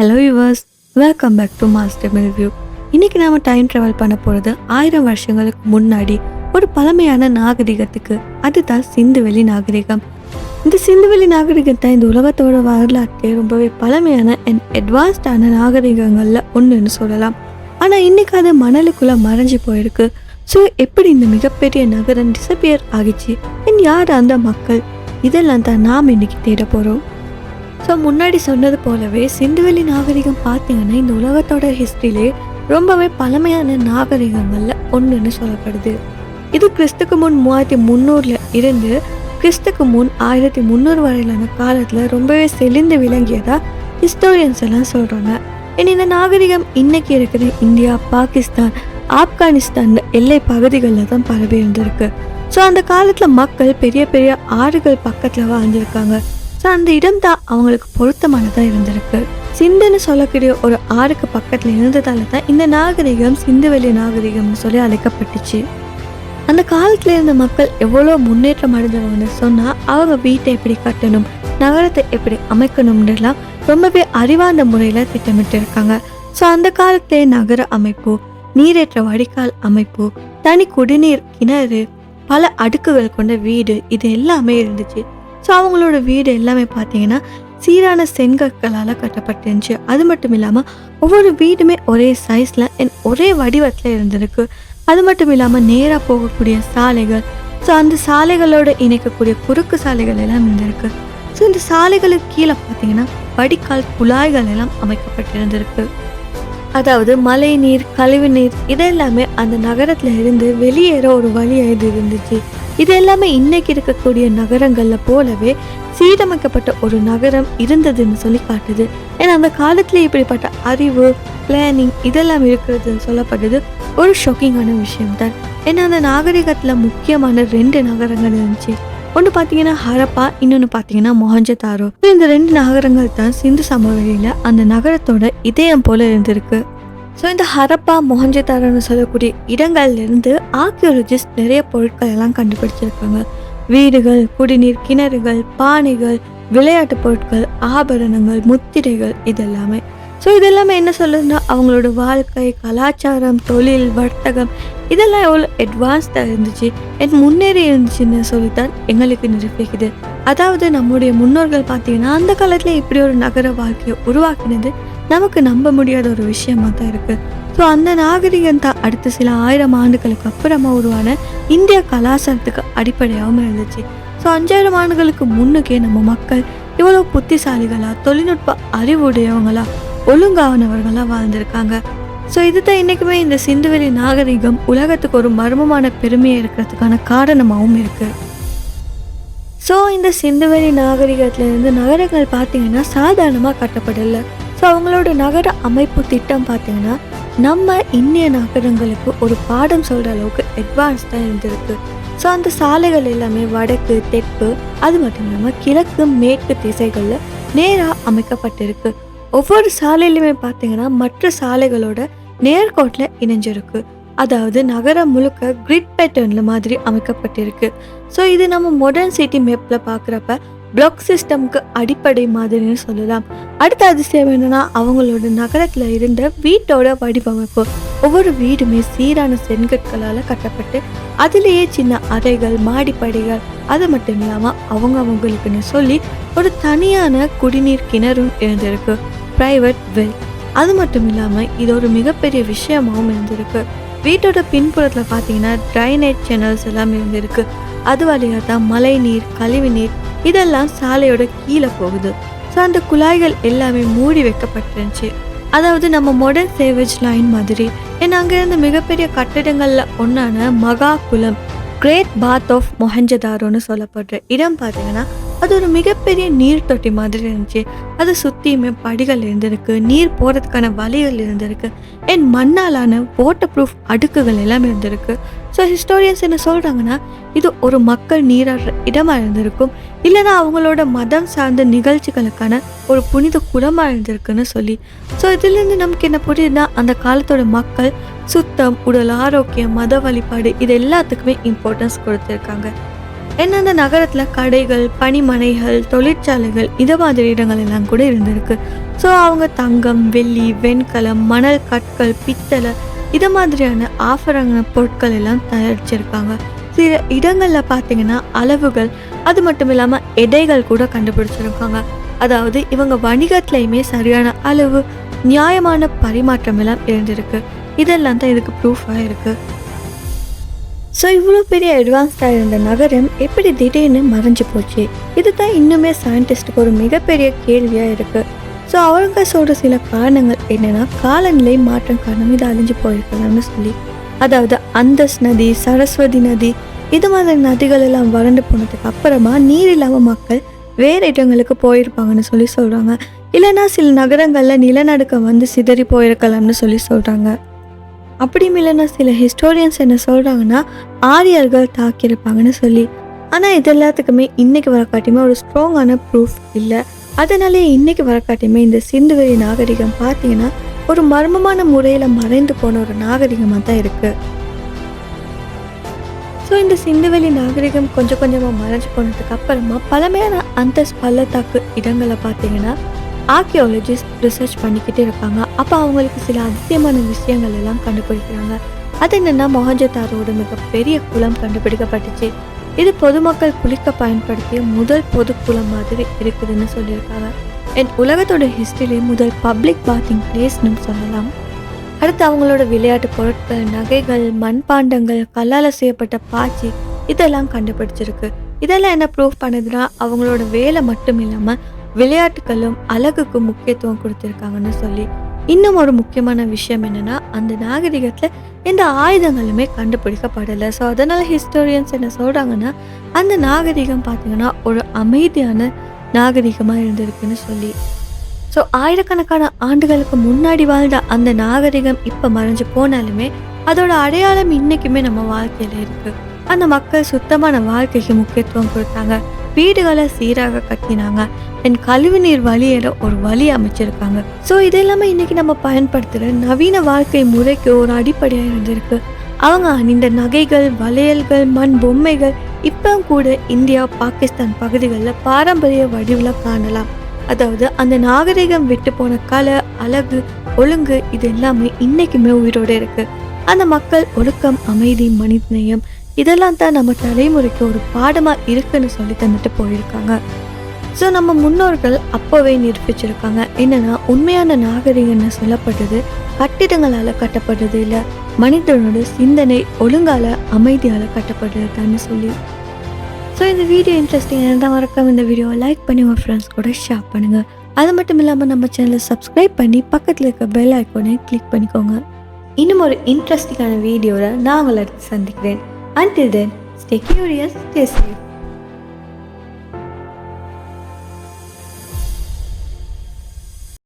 Hello yours welcome back to master view இன்னைக்கு நாம time travel பண்ண போகிறது ஆயிரம் வருஷங்களுக்கு முன்னாடி ஒரு பழமையான நாகரிகத்துக்கு. அதுதான் சிந்துவெளி நாகரிகம். இந்த சிந்துவெளி நாகரிகத்தை இந்த உலகத்தோட வரலாற்றே ரொம்பவே பழமையான அண்ட் அட்வான்ஸ்டான நாகரிகங்களில் ஒன்றுன்னு சொல்லலாம். ஆனால் இன்னைக்கு அது மணலுக்குள்ளே மறைஞ்சு போயிருக்கு. ஸோ எப்படி இந்த மிகப்பெரிய நகரம் டிசப்பியர் ஆகிச்சு? அண்ட் யார் அந்த மக்கள்? இதெல்லாம் தான் நாம் இன்றைக்கி தேட போகிறோம் ஸோ முன்னாடி சொன்னது போலவே சிந்துவெளி நாகரிகம் பார்த்தீங்கன்னா இந்த உலகத்தோட ஹிஸ்ட்ரியிலே ரொம்பவே பழமையான நாகரிகங்களில் ஒன்றுன்னு சொல்லப்படுது. இது கிறிஸ்துக்கு முன் மூவாயிரத்தி முந்நூறில் இருந்து கிறிஸ்துக்கு முன் ஆயிரத்தி முந்நூறு வரையிலான காலத்தில் ரொம்பவே செழிந்து விளங்கியதாக ஹிஸ்டோரியன்ஸ் எல்லாம் சொல்கிறாங்க ஏன்னா இந்த நாகரிகம் இன்னைக்கு இருக்கிற இந்தியா பாகிஸ்தான் ஆப்கானிஸ்தான் எல்லை பகுதிகளில் தான் பரவி இருந்திருக்கு. ஸோ அந்த காலத்தில் மக்கள் பெரிய பெரிய ஆறுகள் பக்கத்தில் வாழ்ந்திருக்காங்க. ஸோ அந்த இடம் தான் அவங்களுக்கு பொருத்தமானதாக இருந்திருக்கு. சிந்துன்னு சொல்லக்கூடிய ஒரு ஆறுக்கு பக்கத்தில் இருந்ததால தான் இந்த நாகரிகம் சிந்துவெளி நாகரிகம்னு சொல்லி அழைக்கப்பட்டுச்சு. அந்த காலத்தில் இருந்த மக்கள் எவ்வளோ முன்னேற்றம் அடைஞ்சவங்கன்னு சொன்னால் அவங்க வீட்டை எப்படி கட்டணும் நகரத்தை எப்படி அமைக்கணும்ன்றலாம் ரொம்பவே அறிவார்ந்த முறையில் திட்டமிட்டு இருக்காங்க ஸோ அந்த காலத்திலே நகர அமைப்பு நீரேற்ற வடிகால் அமைப்பு தனி குடிநீர் கிணறு பல அடுக்குகள் கொண்ட வீடு இது எல்லாமே இருந்துச்சு. ஸோ அவங்களோட வீடு எல்லாமே பார்த்தீங்கன்னா சீரான செங்கற்களால் கட்டப்பட்டிருந்துச்சு. அது மட்டும் இல்லாமல் ஒவ்வொரு வீடுமே ஒரே சைஸில் அண்ட் ஒரே வடிவத்தில் இருந்திருக்கு. அது மட்டும் இல்லாமல் நேராக போகக்கூடிய சாலைகள் ஸோ அந்த சாலைகளோட இணைக்கக்கூடிய குறுக்கு சாலைகள் எல்லாம் இருந்திருக்கு. ஸோ இந்த சாலைகளுக்கு கீழே பார்த்தீங்கன்னா வடிகால் குழாய்கள் எல்லாம் அமைக்கப்பட்டிருந்திருக்கு. அதாவது மழை நீர் கழிவு நீர் இதெல்லாமே அந்த நகரத்துல இருந்து வெளியேற ஒரு வழியாக இது இருந்துச்சு. இது எல்லாமே இன்னைக்கு இருக்கக்கூடிய நகரங்கள்ல போலவே சீரமைக்கப்பட்ட ஒரு நகரம் இருந்ததுன்னு சொல்லி காட்டுது. ஏன்னா அந்த காலத்துல இப்படிப்பட்ட அறிவு பிளானிங் இதெல்லாம் இருக்கிறதுன்னு சொல்லப்பட்டது ஒரு ஷாக்கிங்கான விஷயம்தான். ஏன்னா அந்த நாகரிகத்துல முக்கியமான ரெண்டு நகரங்கள் இருந்துச்சு. ஒன்று பார்த்தீங்கன்னா ஹரப்பா இன்னொன்று பார்த்தீங்கன்னா மொஹஞ்சதாரோ. இந்த ரெண்டு நகரங்கள் தான் சிந்து சமவெளியில் அந்த நகரத்தோட இதயம் போல இருந்திருக்கு. ஸோ இந்த ஹரப்பா மொஹஞ்சதாரோன்னு சொல்லக்கூடிய இடங்கள்லேருந்து ஆர்கியோலஜிஸ்ட் நிறைய பொருட்கள் எல்லாம் கண்டுபிடிச்சிருக்காங்க. வீடுகள் குடிநீர் கிணறுகள் பானைகள் விளையாட்டு பொருட்கள் ஆபரணங்கள் முத்திரைகள் இதெல்லாமே. ஸோ இதெல்லாமே என்ன சொல்லுதுன்னா அவங்களோட வாழ்க்கை கலாச்சாரம் தொழில் வர்த்தகம் இதெல்லாம் எவ்வளோ அட்வான்ஸ்டாக இருந்துச்சு என் முன்னேறி இருந்துச்சுன்னு சொல்லித்தான் எங்களுக்கு நிரூபிக்குது. அதாவது நம்முடைய முன்னோர்கள் பார்த்தீங்கன்னா அந்த காலத்தில் இப்படி ஒரு நகர வாழ்க்கையை உருவாக்கினது நமக்கு நம்ப முடியாத ஒரு விஷயமாக தான் இருக்குது ஸோ அந்த நாகரிகம் தான் அடுத்த சில ஆயிரம் ஆண்டுகளுக்கு அப்புறமா உருவான இந்திய கலாச்சாரத்துக்கு அடிப்படையாகவும் இருந்துச்சு. ஸோ அஞ்சாயிரம் ஆண்டுகளுக்கு முன்னுக்கே நம்ம மக்கள் இவ்வளோ புத்திசாலிகளாக தொழில்நுட்ப அறிவுடையவங்களா ஒழுங்கானவர்களா வாழ்ந்திருக்காங்க. ஸோ இது தான் இன்றைக்குமே இந்த சிந்துவெளி நாகரிகம் உலகத்துக்கு ஒரு மர்மமான பெருமையை இருக்கிறதுக்கான காரணமாகவும் இருக்குது ஸோ இந்த சிந்துவெளி நாகரிகத்திலேருந்து நகரங்கள் பார்த்தீங்கன்னா சாதாரணமாக கட்டப்படலை. ஸோ அவங்களோட நகர அமைப்பு திட்டம் பார்த்திங்கன்னா நம்ம இந்திய நகரங்களுக்கு ஒரு பாடம் சொல்கிற அளவுக்கு அட்வான்ஸ்டாக இருந்திருக்கு. ஸோ அந்த சாலைகள் எல்லாமே வடக்கு தெற்கு அது மட்டும் இல்லாமல் கிழக்கு மேற்கு திசைகளில் நேராக அமைக்கப்பட்டிருக்கு. ஒவ்வொரு சாலையிலுமே பார்த்தீங்கன்னா மற்ற சாலைகளோட நேர்கோட்டில் இணைஞ்சிருக்கு. அதாவது நகரம் முழுக்க கிரிட் பேட்டர்னில் மாதிரி அமைக்கப்பட்டிருக்கு. ஸோ இது நம்ம மாடர்ன் சிட்டி மேப்பில் பார்க்குறப்ப பிளாக் சிஸ்டம்க்கு அடிப்படை மாதிரின்னு சொல்லலாம். அடுத்த அதிசயம் என்னன்னா அவங்களோட நகரத்தில் இருந்த வீட்டோட வடிவமைப்பு. ஒவ்வொரு வீடுமே சீரான செங்கற்களால் கட்டப்பட்டு அதுலேயே சின்ன அறைகள் மாடிப்படைகள் அது மட்டும் இல்லாமல் அவங்க அவங்களுக்குன்னு சொல்லி ஒரு தனியான குடிநீர் கிணறும் இருந்திருக்கு. ப்ரைவேட் வெல் அது மட்டும் இல்லாமல் இது ஒரு மிகப்பெரிய விஷயமாகவும் இருந்திருக்கு. வீட்டோட பின்புறத்தில் பார்த்தீங்கன்னா ட்ரைனேஜ் சேனல்ஸ் எல்லாம் இருந்திருக்கு. அது வழியாக தான் மழை நீர் கழிவு நீர் இதெல்லாம் சாலையோட கீழே போகுது. ஸோ அந்த குழாய்கள் எல்லாமே மூடி வைக்கப்பட்டிருந்துச்சு. அதாவது நம்ம மாடர்ன் சேவேஜ் லைன் மாதிரி. ஏன்னா அங்கேருந்து மிகப்பெரிய கட்டிடங்களில் ஒன்றான மகா குலம் கிரேட் பாத் ஆஃப் மொஹஞ்சதாரோன்னு சொல்லப்படுற இடம் பார்த்தீங்கன்னா அது ஒரு மிகப்பெரிய நீர் தொட்டி மாதிரி இருந்துச்சு. அதை சுற்றியுமே படிகள் இருந்திருக்கு நீர் போகிறதுக்கான வழிகள் இருந்திருக்கு என் மண்ணாலான வாட்டர் ப்ரூஃப் அடுக்குகள் எல்லாம் இருந்திருக்கு. ஸோ ஹிஸ்டோரியன்ஸ் என்ன சொல்கிறாங்கன்னா இது ஒரு மக்கள் நீராடுற இடமாக இருந்திருக்கும். இல்லைன்னா அவங்களோட மதம் சார்ந்த நிகழ்ச்சிகளுக்கான ஒரு புனித குளமாக இருந்திருக்குன்னு சொல்லி. ஸோ இதுலேருந்து நமக்கு என்ன புரியுதுன்னா அந்த காலத்தோட மக்கள் சுத்தம் உடல் ஆரோக்கியம் மத வழிபாடு இது எல்லாத்துக்குமே இம்பார்ட்டன்ஸ் கொடுத்துருக்காங்க. எந்தெந்த அந்த நகரத்தில் கடைகள் பணிமனைகள் தொழிற்சாலைகள் இது மாதிரி இடங்கள் எல்லாம் கூட இருந்திருக்கு. ஸோ அவங்க தங்கம் வெள்ளி வெண்கலம் மணல் கற்கள் பித்தளை இது மாதிரியான ஆஃபரங்க பொருட்கள் எல்லாம் தயாரிச்சிருக்காங்க. சில இடங்களில் பார்த்தீங்கன்னா அளவுகள் அது மட்டும் இல்லாமல் எடைகள் கூட கண்டுபிடிச்சிருக்காங்க. அதாவது இவங்க வணிகத்துலையுமே சரியான அளவு நியாயமான பரிமாற்றம் எல்லாம் இருந்திருக்கு. இதெல்லாம் தான் இதுக்கு ப்ரூஃபாக இருக்கு. ஸோ இவ்வளோ பெரிய அட்வான்ஸ்டாக இருந்த நகரம் எப்படி திடீர்னு மறைஞ்சு போச்சு? இதுதான் இன்னுமே சயின்டிஸ்ட்டுக்கு ஒரு மிகப்பெரிய கேள்வியாக இருக்குது ஸோ அவங்க சொல்கிற சில காரணங்கள் என்னென்னா காலநிலை மாற்றம் காரணம் இது அழிஞ்சு போயிருக்கலாம்னு சொல்லி. அதாவது அந்தஸ் நதி சரஸ்வதி நதி இது மாதிரி நதிகள் எல்லாம் வறண்டு போனதுக்கு அப்புறமா நீர் இல்லாமல் மக்கள் வேறு இடங்களுக்கு போயிருப்பாங்கன்னு சொல்லி சொல்கிறாங்க இல்லைன்னா சில நகரங்களில் நிலநடுக்கம் வந்து சிதறி போயிருக்கலாம்னு சொல்லி சொல்கிறாங்க அப்படியும் இல்லைன்னா சில ஹிஸ்டோரியன்ஸ் என்ன சொல்கிறாங்கன்னா ஆரியர்கள் தாக்கியிருப்பாங்கன்னு சொல்லி. ஆனால் இது எல்லாத்துக்குமே இன்றைக்கி வர காட்டியுமே ஒரு ஸ்ட்ராங்கான ப்ரூஃப் இல்லை. அதனாலே இன்னைக்கு வரக்காட்டியுமே இந்த சிந்துவெளி நாகரிகம் பார்த்தீங்கன்னா ஒரு மர்மமான முறையில் மறைந்து போன ஒரு நாகரிகமாக தான் இருக்குது ஸோ இந்த சிந்துவெளி நாகரிகம் கொஞ்சம் கொஞ்சமாக மறைஞ்சு போனதுக்கு அப்புறமா பழமையான அந்த பள்ளத்தாக்கு இடங்களை பார்த்தீங்கன்னா ஆர்கியாலஜிஸ்ட் ரிசர்ச் பண்ணிக்கிட்டே இருப்பாங்க அப்போ அவங்களுக்கு சில அதிசயமான விஷயங்கள் எல்லாம் கண்டுபிடிக்கிறாங்க. அது என்னென்னா மொஹஞ்சதாரோட மிகப்பெரிய குளம் கண்டுபிடிக்கப்பட்டுச்சு. இது பொதுமக்கள் குளிக்க பயன்படுத்திய முதல் பொது குளம் மாதிரி இருக்குதுன்னு சொல்லியிருக்காங்க. என் உலகத்தோட ஹிஸ்டரியிலே முதல் பப்ளிக் பாத்திங் பிளேஸ்னு சொல்லலாம். அடுத்து அவங்களோட விளையாட்டு பொருட்கள் நகைகள் மண்பாண்டங்கள் கல்லால் செய்யப்பட்ட பாச்சி இதெல்லாம் கண்டுபிடிச்சிருக்கு. இதெல்லாம் என்ன ப்ரூஃப் பண்ணுதுன்னா அவங்களோட வேலை மட்டும் இல்லாமல் விளையாட்டுகளும் அழகுக்கு முக்கியத்துவம் கொடுத்துருக்காங்கன்னு சொல்லி இன்னும் ஒரு முக்கியமான விஷயம் என்னன்னா அந்த நாகரிகத்தில் எந்த ஆயுதங்களுமே கண்டுபிடிக்கப்படலை. ஸோ அதனால் ஹிஸ்டோரியன்ஸ் என்ன சொல்கிறாங்கன்னா அந்த நாகரிகம் பார்த்தீங்கன்னா ஒரு அமைதியான நாகரிகமாக இருந்திருக்குன்னு சொல்லி. ஸோ ஆயிரக்கணக்கான ஆண்டுகளுக்கு முன்னாடி வாழ்ந்த அந்த நாகரிகம் இப்போ மறைஞ்சு போனாலுமே அதோட அடையாளம் இன்னைக்குமே நம்ம வாழ்க்கையில் இருக்குது அந்த மக்கள் சுத்தமான வாழ்க்கைக்கு முக்கியத்துவம் கொடுத்தாங்க. வீடுகளை சீராக கட்டினாங்க. என் கழிவுநீர் வழியில ஒரு வழி அமைச்சிருக்காங்க. ஸோ இதெல்லாமே இன்னைக்கு நம்ம பயன்படுத்துகிற நவீன வாழ்க்கை முறைக்கு ஒரு அடிப்படையாக இருந்திருக்கு. அவங்க அணிந்த நகைகள் வளையல்கள் மண் பொம்மைகள் இப்போ கூட இந்தியா பாகிஸ்தான் பகுதிகளில் பாரம்பரிய வடிவில் காணலாம். அதாவது அந்த நாகரிகம் விட்டு போன கலை அழகு ஒழுங்கு இது எல்லாமே இன்னைக்குமே உயிரோடு இருக்கு. அந்த மக்கள் ஒழுக்கம் அமைதி மனிதநேயம் இதெல்லாம் தான் நம்ம தலைமுறைக்கு ஒரு பாடமாக இருக்குன்னு சொல்லி தந்துட்டு போயிருக்காங்க. ஸோ நம்ம முன்னோர்கள் அப்போவே நிரூபிச்சிருக்காங்க. என்னன்னா உண்மையான நாகரிகம்னு சொல்லப்பட்டது கட்டிடங்களால் கட்டப்பட்டது இல்லை மனிதனோட சிந்தனை ஒழுங்கால அமைதியால் கட்டப்படுறது தான் சொல்லி. ஸோ இந்த வீடியோ இன்ட்ரெஸ்டிங் இருந்தால் மறக்காம இந்த வீடியோவை லைக் பண்ணி உங்கள் ஃப்ரெண்ட்ஸ் கூட ஷேர் பண்ணுங்கள் அது மட்டும் இல்லாமல் நம்ம சேனலை சப்ஸ்கிரைப் பண்ணி பக்கத்தில் இருக்க பெல் ஐக்கோனை கிளிக் பண்ணிக்கோங்க. இன்னும் ஒரு இன்ட்ரெஸ்டிங்கான வீடியோவில் நான் உங்களை சந்திக்கிறேன். Until then, stay curious, stay safe.